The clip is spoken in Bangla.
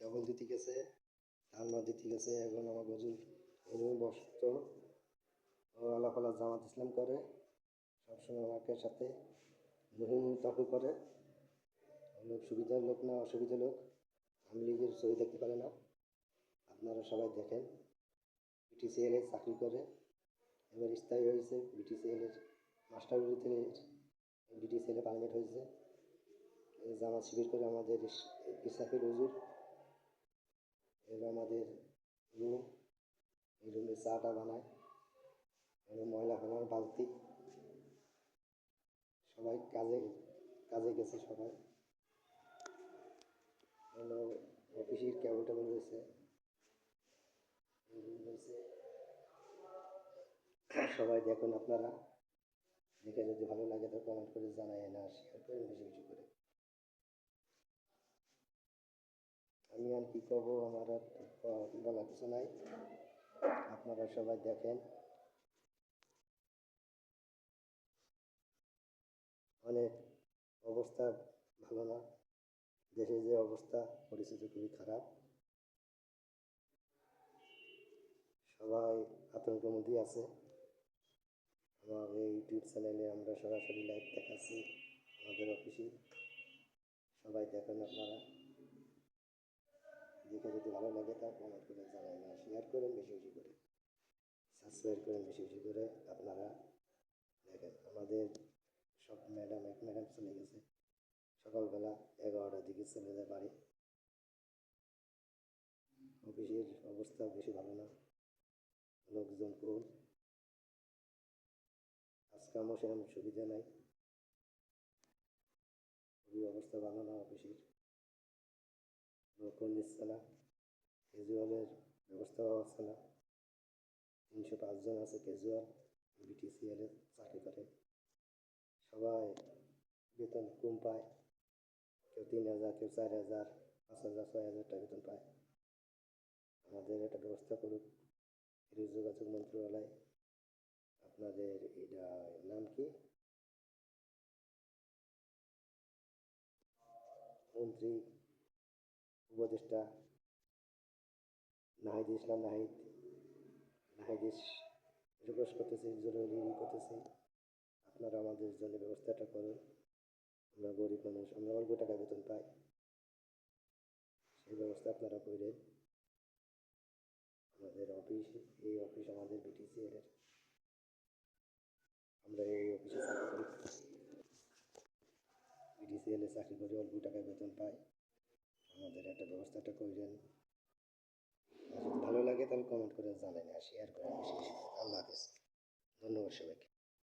কেবল দিতে গেছে ধারণা দিতে গেছে। এখন আমার এরকম বসত। ও আলাফালা জামাত ইসলাম করে, সবসময় আমাকে সাথে মুহিম তর্ক করে। লোক সুবিধার লোক না অসুবিধার লোক, আমি লীগের ছবি দেখতে পারে না। আপনারা সবাই দেখেন বিটিসিএল এর চাকরি করে। এবার স্থায়ী হয়েছে বিটিসিএল এর মাস্টার থেকে বিটিসিএল এ পারমিট হয়েছে। জামাত শিবির করে আমাদের ইসাফির হুজুর এবার আমাদের রুম, এই রুমে চাটা বানায় এবং ময়লা ফেলার বালতি। সবাই কাজে কাজে গেছে সবাই। হলো অফিসের কেবল টেবল রয়েছে। সবাই দেখুন আপনারা। দেখে যদি ভালো লাগে তো কমেন্ট করে জানাই না শেয়ার করেন বেশি বেশি করে। আমি আর কি করব আমার আর বলার কিছু নাই। আপনারা সবাই দেখেন। অনেক অবস্থা ভালো না। দেশের যে অবস্থা, পরিস্থিতি খুবই খারাপ। সবাই আতঙ্কের মধ্যেই আছে। আমার ইউটিউব চ্যানেলে আমরা সরাসরি লাইভ দেখাচ্ছি আমাদের অফিসে সবাই দেখেন আপনারা। দেখে যদি ভালো লাগে তা কমেন্ট করে জানাই না শেয়ার করেন বেশি বেশি করে। সাবস্ক্রাইব করেন বেশি বেশি করে, আপনারা দেখেন আমাদের সব ম্যাডাম এক ম্যাডাম চলে গেছে। সকালবেলা এগারোটার দিকে চলে যায় বাড়ি। অফিসের অবস্থা বেশি ভালো না। লোকজন কম কাজকামও সেরকম সুবিধা নাই। খুবই অবস্থা ভালো না অফিসের। লোকও নিচ্ছে না ক্যাজুয়ালের ব্যবস্থাও হচ্ছে না তিনশো পাঁচজন আছে ক্যাজুয়াল বিটিসিএলে চাকরি করে। সবাই বেতন কম পায়। কেউ তিন হাজার, কেউ চার হাজার, পাঁচ হাজার, ছয় হাজার টাকা বেতন পায়। আমাদের একটা ব্যবস্থা করুক। যোগাযোগ মন্ত্রণালয়। আপনাদের এটা নাম কি? মন্ত্রী উপদেষ্টা নাহিদ ইসলাম নাহিদ নাহিদ রিকোয়েস্ট করতেছি জরুরি করতেছি। আপনারা আমাদের জন্য ব্যবস্থাটা করুন। আমরা গরিব মানুষ, আমরা অল্প টাকা বেতন পাই। সেই ব্যবস্থা আপনারা করেন। আমাদের অফিস, এই অফিস আমাদের বিটিসিএল এর। আমরা এই অফিসে চাকরি করি। বিটিসিএল এ চাকরি করে অল্প টাকায় বেতন পাই। আমাদের একটা ব্যবস্থাটা প্রয়োজন। আর ভালো লাগে তাহলে কমেন্ট করে জানাবেন আর শেয়ার করেন। আল্লাহ হাফিজ। ধন্যবাদ সবাইকে।